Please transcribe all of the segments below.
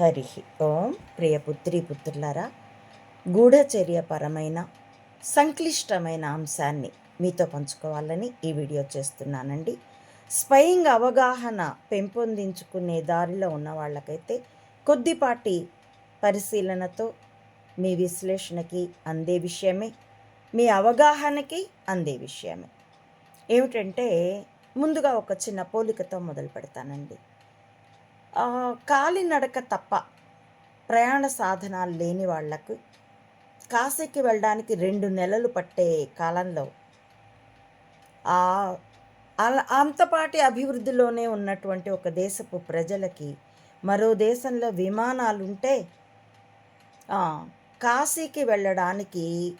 హరి ఓం ప్రియ పుత్రి పుత్రులారా గూఢచర్యపరమైన సంక్లిష్టమైన అంశాన్ని మీతో పంచుకోవాలని ఈ వీడియో చేస్తున్నానండి. స్వయంగ్ అవగాహన పెంపొందించుకునే దారిలో ఉన్న వాళ్ళకైతే కొద్దిపాటి పరిశీలనతో మీ విశ్లేషణకి అందే విషయమే మీ అవగాహనకి అందే విషయమే. ఏమిటంటే ముందుగా ఒక చిన్న పోలికతో మొదలు పెడతానండి కాలినడక తప్ప ప్రయాణ సాధనాలు లేని వాళ్ళకు కాశీకి వెళ్ళడానికి రెండు నెలలు పట్టే కాలంలో అంతపాటి అభివృద్ధిలోనే ఉన్నటువంటి ఒక దేశపు ప్రజలకి మరో దేశంలో విమానాలు ఉంటే కాశీకి వెళ్ళడానికి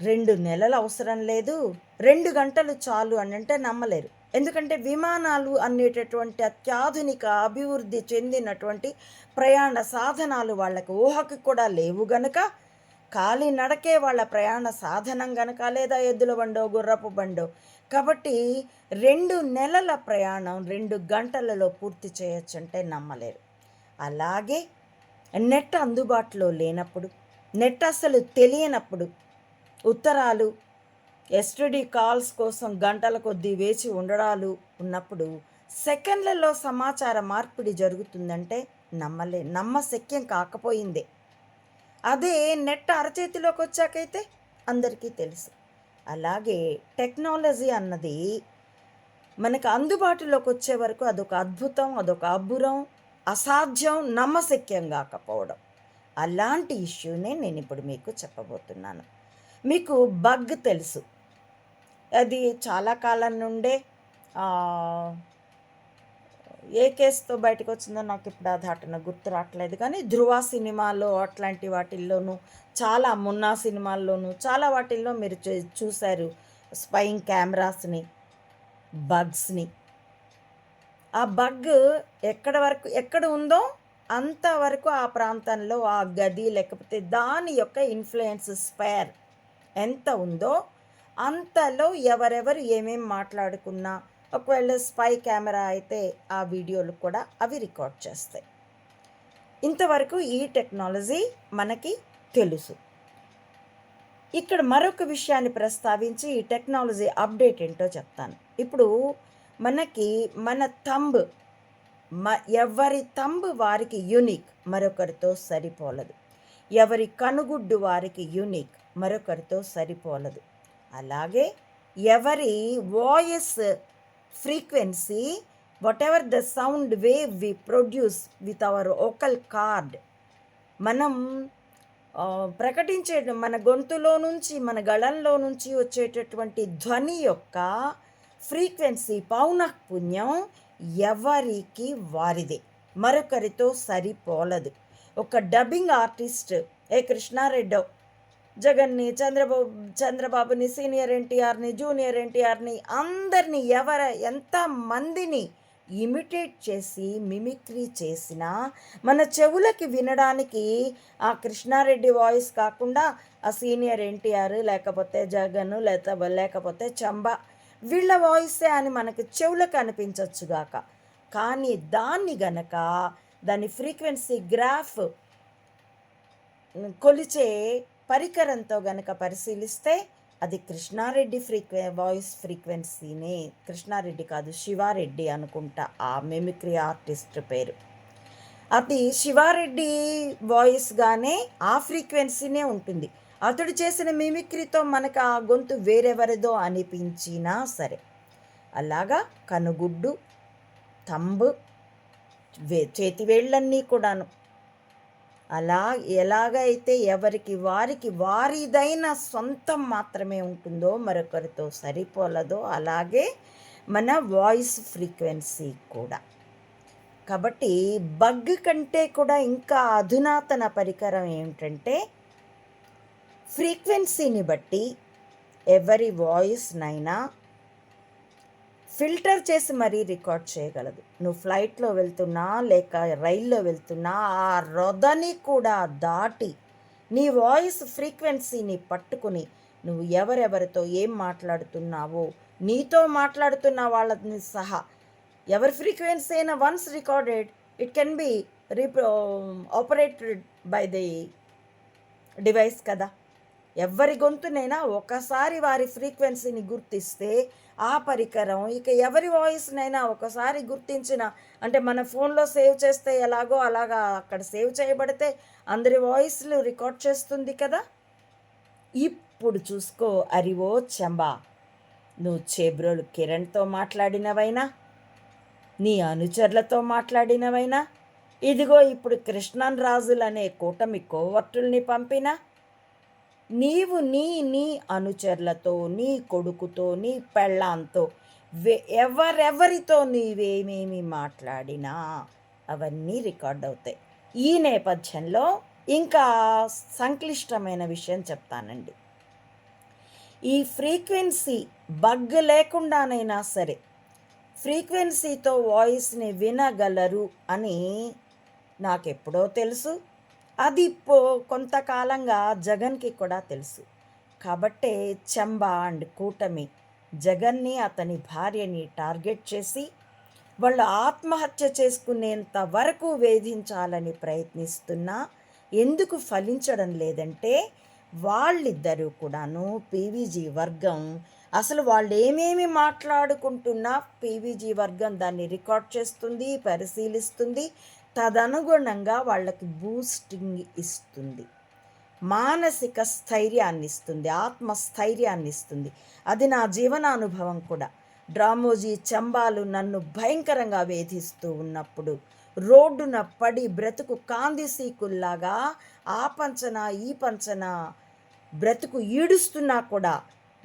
రెండు నెలలు అవసరం లేదు రెండు గంటలు చాలు అని అంటే నమ్మలేరు. ఎందుకంటే విమానాలు అనేటటువంటి అత్యాధునిక అభివృద్ధి చెందినటువంటి ప్రయాణ సాధనాలు వాళ్ళకి ఊహకి కూడా లేవు కనుక ఖాళీ నడకే వాళ్ళ ప్రయాణ సాధనం గనక లేదా ఎద్దుల బండో గుర్రపు బండో. కాబట్టి రెండు నెలల ప్రయాణం రెండు గంటలలో పూర్తి చేయొచ్చు అంటే నమ్మలేరు. అలాగే నెట్ అందుబాటులో లేనప్పుడు నెట్ అసలు తెలియనప్పుడు ఉత్తరాలు ఎస్టీడీ కాల్స్ కోసం గంటల కొద్దీ వేచి ఉండడాలు ఉన్నప్పుడు సెకండ్లలో సమాచార మార్పిడి జరుగుతుందంటే నమ్మలే నమ్మశక్యం కాకపోయిందే. అదే నెట్ అరచేతిలోకి వచ్చాకైతే అందరికీ తెలుసు. అలాగే టెక్నాలజీ అన్నది మనకు అందుబాటులోకి వచ్చే వరకు అదొక అద్భుతం అదొక అబ్బురం అసాధ్యం నమ్మశక్యం కాకపోవడం. అలాంటి ఇష్యూనే నేను ఇప్పుడు మీకు చెప్పబోతున్నాను. మీకు బగ్ తెలుసు. అది చాలా కాలం నుండే ఏ కేసుతో బయటకు వచ్చిందో నాకు ఇప్పుడు ఆ ధాటన గుర్తు రావట్లేదు. కానీ ధృవ సినిమాలో అట్లాంటి వాటిల్లోనూ చాలా మున్నా సినిమాల్లోనూ చాలా వాటిల్లో మీరు చూ- చూశారు స్పైయింగ్ కెమెరాస్ని బగ్స్ని. ఆ బగ్ ఎక్కడ వరకు ఎక్కడ ఉందో అంతవరకు ఆ ప్రాంతంలో ఆ గది లేకపోతే దాని యొక్క ఇన్ఫ్లుయెన్స్ స్పేర్ ఎంత ఉందో అంతలో ఎవరెవరు ఏమేం మాట్లాడుకున్నా ఒకవేళ స్పై కెమెరా అయితే ఆ వీడియోలు కూడా అవి రికార్డ్ చేస్తాయి. ఇంతవరకు ఈ టెక్నాలజీ మనకి తెలుసు. ఇక్కడ మరొక విషయాన్ని ప్రస్తావించి ఈ టెక్నాలజీ అప్డేట్ ఏంటో చెప్తాను. ఇప్పుడు మనకి మన తంబ్ మ ఎవరి తంబ్ వారికి యూనిక్ మరొకరితో సరిపోలదు. ఎవరి కనుగుడ్డు వారికి యూనిక్ మరొకరితో సరిపోలదు. అలాగే ఎవరి voice frequency whatever the sound wave we produce with our vocal cord మనం ప్రకటించే మన గొంతులో నుంచి మన గళంలో నుంచి వచ్చేటటువంటి ధ్వని యొక్క ఫ్రీక్వెన్సీ పౌనఃపుణ్యం ఎవరికి వారిదే. మరొకరితో సరిపోలదు. ఒక డబ్బింగ్ ఆర్టిస్ట్ ఏ కృష్ణారెడ్డో జగన్ని చంద్రబాబు చంద్రబాబుని సీనియర్ ఎన్టీఆర్ని జూనియర్ ఎన్టీఆర్ని అందరినీ ఎవర ఎంత మందిని ఇమిటేట్ చేసి మిమిక్రీ చేసినా మన చెవులకి వినడానికి ఆ కృష్ణారెడ్డి వాయిస్ కాకుండా ఆ సీనియర్ ఎన్టీఆర్ లేకపోతే జగన్ లేక లేకపోతే చంబ వీళ్ళ వాయిసే అని మనకి చెవులకు అనిపించవచ్చుగాక కానీ దాన్ని గనక దాని ఫ్రీక్వెన్సీ గ్రాఫ్ కొలిచే పరికరంతో గనక పరిశీలిస్తే అది కృష్ణారెడ్డి ఫ్రీక్వె వాయిస్ ఫ్రీక్వెన్సీని. కృష్ణారెడ్డి కాదు శివారెడ్డి అనుకుంటా. ఆ మెమిక్రీ ఆర్టిస్ట్ పేరు. అది శివారెడ్డి వాయిస్గానే ఆ ఫ్రీక్వెన్సీనే ఉంటుంది. అతడు చేసిన మిమిక్రీతో మనకు ఆ గొంతు వేరెవరిదో అనిపించినా సరే. అలాగా కనుగుడ్డు తంబు వే చేతి వేళ్ళన్నీ కూడాను. అలా ఎలాగైతే ఎవరికి వారికి వారిదైన సొంతం మాత్రమే ఉంటుందో మరొకరితో సరిపోలదో అలాగే మన వాయిస్ ఫ్రీక్వెన్సీ కూడా. కాబట్టి బగ్ కంటే కూడా ఇంకా అధునాతన పరికరం ఏమిటంటే ఫ్రీక్వెన్సీని బట్టి ఎవరి వాయిస్నైనా ఫిల్టర్ చేసి మరీ రికార్డ్ చేయగలదు. నువ్వు ఫ్లైట్లో వెళ్తున్నా లేక రైల్లో వెళ్తున్నా ఆ రొదని కూడా దాటి నీ వాయిస్ ఫ్రీక్వెన్సీని పట్టుకుని నువ్వు ఎవరెవరితో ఏం మాట్లాడుతున్నావో నీతో మాట్లాడుతున్న వాళ్ళని సహా ఎవరి ఫ్రీక్వెన్సీ అయినా once recorded it can be repro operated by the device కదా. ఎవరి గొంతునైనా ఒకసారి వారి ఫ్రీక్వెన్సీని గుర్తిస్తే ఆ పరికరం ఇక ఎవరి వాయిస్నైనా ఒకసారి గుర్తించిన అంటే మన ఫోన్లో సేవ్ చేస్తే ఎలాగో అలాగా అక్కడ సేవ్ చేయబడితే అందరి వాయిస్లు రికార్డ్ చేస్తుంది కదా? ఇప్పుడు చూసుకో అరివో చెంబా నువ్వు చేబ్రోలు కిరణ్తో మాట్లాడినవైనా నీ అనుచరులతో మాట్లాడినవైనా ఇదిగో ఇప్పుడు కృష్ణన్ రాజులనే కూటమి కోవర్టుల్ని పంపినా నీవు నీ నీ అనుచరులతో నీ కొడుకుతో నీ పెళ్ళాంతో ఎవరెవరితో నీవేమేమి మాట్లాడినా అవన్నీ రికార్డ్ అవుతాయి. ఈ నేపథ్యంలో ఇంకా సంక్లిష్టమైన విషయం చెప్తానండి. ఈ ఫ్రీక్వెన్సీ బగ్ లేకుండానైనా సరే ఫ్రీక్వెన్సీతో వాయిస్ని వినగలరు అని నాకెప్పుడో తెలుసు. అది పో కొంతకాలంగా జగన్కి కూడా తెలుసు. కాబట్టే చెంబ అండ్ కూటమి జగన్ని అతని భార్యని టార్గెట్ చేసి వాళ్ళు ఆత్మహత్య చేసుకునేంత వరకు వేధించాలని ప్రయత్నిస్తున్నా ఎందుకు ఫలించడం లేదంటే వాళ్ళిద్దరూ కూడాను పీవీజీ వర్గం అసలు వాళ్ళు ఏమేమి మాట్లాడుకుంటున్నా పీవీజీ వర్గం దాన్ని రికార్డ్ చేస్తుంది పరిశీలిస్తుంది తదనుగుణంగా వాళ్ళకి బూస్టింగ్ ఇస్తుంది. మానసిక స్థైర్యాన్ని ఇస్తుంది ఆత్మస్థైర్యాన్ని ఇస్తుంది అది నా జీవనానుభవం కూడా. డ్రామోజీ చంబాలు నన్ను భయంకరంగా వేధిస్తూ ఉన్నప్పుడు రోడ్డున పడి బ్రతుకు కాందిసీకుల్లాగా ఆ పంచన ఈ పంచన బ్రతుకు ఈడుస్తున్నా కూడా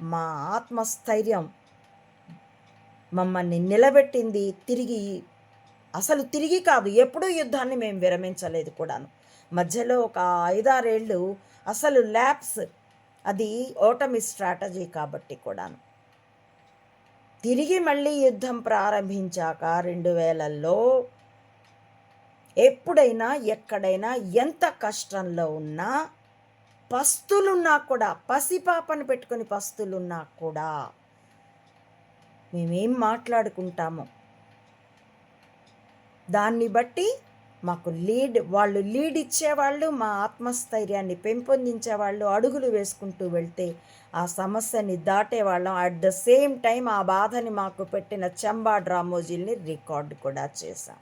మా ఆత్మస్థైర్యం మమ్మల్ని నిలబెట్టింది తిరిగి అసలు తిరిగి కాదు ఎప్పుడూ యుద్ధాన్ని మేము విరమించలేదు కూడాను. మధ్యలో ఒక ఐదారేళ్ళు అసలు ల్యాబ్స్ అది ఓటమి స్ట్రాటజీ కాబట్టి కూడాను. తిరిగి మళ్ళీ యుద్ధం ప్రారంభించాక రెండు వేలల్లో ఎప్పుడైనా ఎక్కడైనా ఎంత కష్టంలో ఉన్నా పస్తులున్నా కూడా పసిపాపను పెట్టుకుని పస్తులున్నా కూడా మేమేం మాట్లాడుకుంటామో? దాన్ని బట్టి మాకు లీడ్ వాళ్ళు లీడ్ ఇచ్చేవాళ్ళు మా ఆత్మస్థైర్యాన్ని పెంపొందించేవాళ్ళు అడుగులు వేసుకుంటూ వెళ్తే ఆ సమస్యని దాటేవాళ్ళం. అట్ ద సేమ్ టైం ఆ బాధని మాకు పెట్టిన చంబా డ్రామోజీల్ని రికార్డ్ కూడా చేశాం.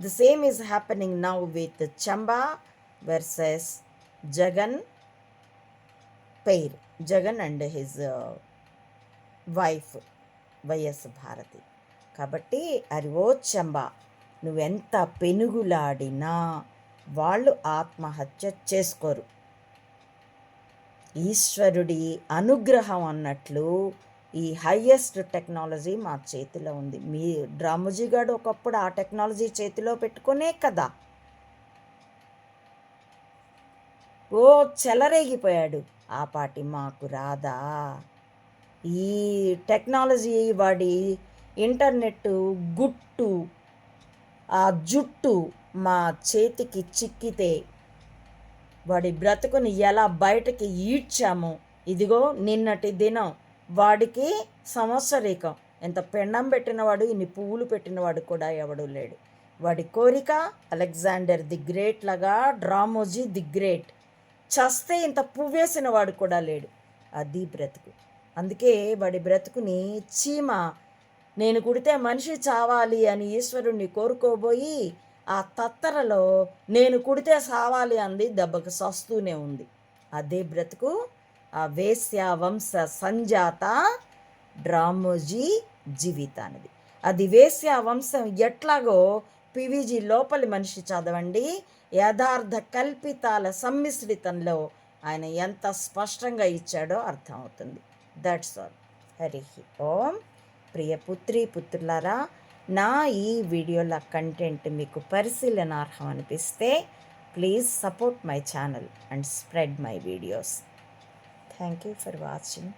The same is happening now with Chamba versus Jagan pair Jagan and his wife YS Bharati. కాబట్టి అరివో చంబా. నువ్వెంత పెనుగులాడినా వాళ్ళు ఆత్మహత్య చేసుకోరు. ఈశ్వరుడి అనుగ్రహం అన్నట్లు ఈ హయ్యెస్ట్ టెక్నాలజీ మా చేతిలో ఉంది. మీ డ్రామోజీ గారు ఒకప్పుడు ఆ టెక్నాలజీ చేతిలో పెట్టుకునే కదా. ఓ చెలరేగిపోయాడు. ఆ పాటి మాకు రాదా? ఈ టెక్నాలజీ వాడి ఇంటర్నెట్ గుట్టు ఆ జుట్టు మా చేతికి చిక్కితే వాడి బ్రతుకుని ఎలా బయటకి ఈడ్చామో ఇదిగో నిన్నటి దినం. వాడికి సంవత్సరీకం. ఎంత పెండం పెట్టినవాడు ఇన్ని పువ్వులు పెట్టినవాడు కూడా ఎవడు లేడు. వాడి కోరిక అలెగ్జాండర్ ది గ్రేట్ లాగా డ్రామోజీ ది గ్రేట్. చస్తే ఇంత పువ్వేసిన వాడు కూడా లేడు. అది బ్రతుకు. అందుకే వాడి బ్రతుకుని చీమ నేను కుడితే మనిషి చావాలి అని ఈశ్వరుణ్ణి కోరుకోబోయి ఆ తత్తరలో నేను కుడితే సావాలి అంది దెబ్బకు సస్తూనే ఉంది. అదే బ్రతుకు ఆ వేశ్య వంశ సంజాత డ్రామోజీ జీవితానిది. అది వేశ్య వంశం ఎట్లాగో పివిజీ లోపలి మనిషి చదవండి. యథార్థ కల్పితాల సమ్మిశ్రితంలో ఆయన ఎంత స్పష్టంగా ఇచ్చాడో అర్థమవుతుంది. That's all Hari Om. ప్రియ పుత్రి పుత్రులారా నా ఈ వీడియోల కంటెంట్ మీకు పరిశీలనార్హం అనిపిస్తే please support my channel and spread my videos. Thank you for watching.